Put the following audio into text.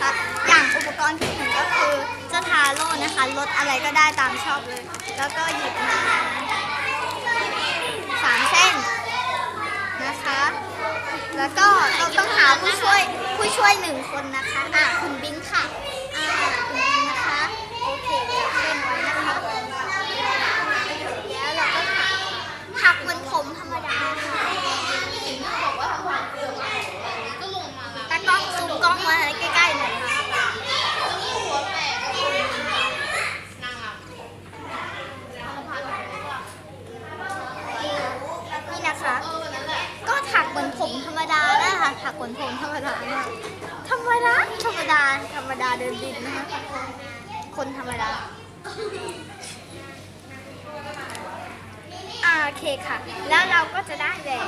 คะ อย่างอุปกรณ์ที่หนึ่งก็คือเจ้าทาโร่นะคะลดอะไรก็ได้ตามชอบเลย แล้วก็หยิบมาสามเส้นนะคะ แล้วก็เราต้องหาผู้ช่วยผู้ช่วยหนึ่งคนนะคะ อะคุณบิงค่ะอ่า มือนผมธรรมดานะคะถักเหมือนผมธรรมดานะธรรมดาธรรมดาธรรมดาเดินดินนะคะคนธรรมดาอ่าโอเคค่ะ แล้วเราก็จะได้แบบนี้